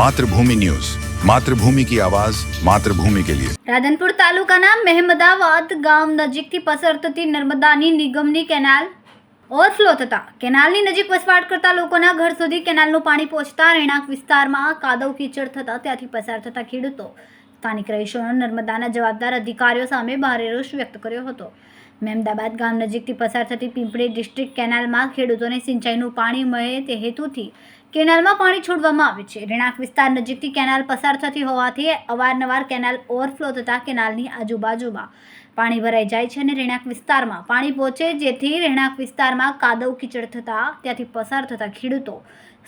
Mathrubhumi news. Mathrubhumi કી આવાજ, માતૃભૂમિ કે લિયે. રાધનપુર તાલુકાના મહેમદાવાદ ગામ નજીકથી પસાર થતી નર્મદાની નિગમની કેનાલ ઓવરફ્લો થતા કેનાલની નજીક વસવાટ કરતા લોકોના ઘર સુધી કેનાલનું પાણી પહોંચતા રહેણાંક વિસ્તારમાં કાદવ કીચડ થતા ત્યાંથી પસાર થતા ખેડૂતો. સ્થાનિક રહીશોનો નર્મદાના જવાબદાર અધિકારીઓ સામે ભારે રોષ વ્યક્ત કર્યો હતો. મહેમદાબાદ ગામ નજીકથી પસાર થતી પિંપળી ડિસ્ટ્રિક્ટ કેનાલમાં ખેડૂતોને સિંચાઈનું પાણી મળે તે હેતુથી કેનાલમાં પાણી છોડવામાં આવે છે. રહેણાંક વિસ્તાર નજીકથી કેનાલ પસાર થતી હોવાથી અવારનવાર કેનાલ ઓવરફ્લો થતાં કેનાલની આજુબાજુમાં પાણી ભરાઈ જાય છે અને રહેણાંક વિસ્તારમાં પાણી પહોંચે, જેથી રહેણાંક વિસ્તારમાં કાદવ કીચડ થતાં, ત્યાંથી પસાર થતા ખેડૂતો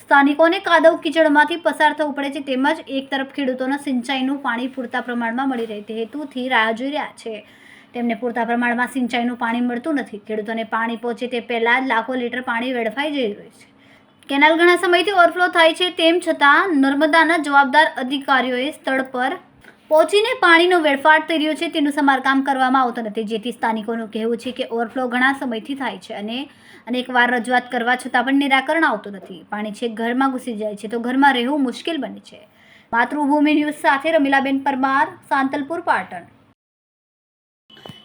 સ્થાનિકોને કાદવ કીચડમાંથી પસાર થવું પડે છે. તેમજ એક તરફ ખેડૂતોને સિંચાઈનું પાણી પૂરતા પ્રમાણમાં મળી રહે તે હેતુથી રાહ જોઈ રહ્યા છે. તેમને પૂરતા પ્રમાણમાં સિંચાઈનું પાણી મળતું નથી. ખેડૂતોને પાણી પહોંચે તે પહેલાં જ લાખો લીટર પાણી વેડફાઈ જઈ રહ્યું છે. કેનાલ ઘણા સમયથી ઓવરફ્લો થાય છે, તેમ છતાં નર્મદાના જવાબદાર અધિકારીઓએ સ્થળ પર પહોંચીને પાણીનો વેડફાટ થઈ રહ્યો છે. તેનું સમારકામ કરવામાં આવતું નથી. જેથી સ્થાનિકોનું કહેવું છે કે ઓવરફ્લો ઘણા સમયથી થાય છે અને અનેકવાર રજૂઆત કરવા છતાં પણ નિરાકરણ આવતું નથી. પાણી છે ઘરમાં ઘૂસી જાય છે તો ઘરમાં રહેવું મુશ્કેલ બને છે. માતૃભૂમિ ન્યૂઝ સાથે રમીલાબેન પરમાર, સાંતલપુર, પાટણ.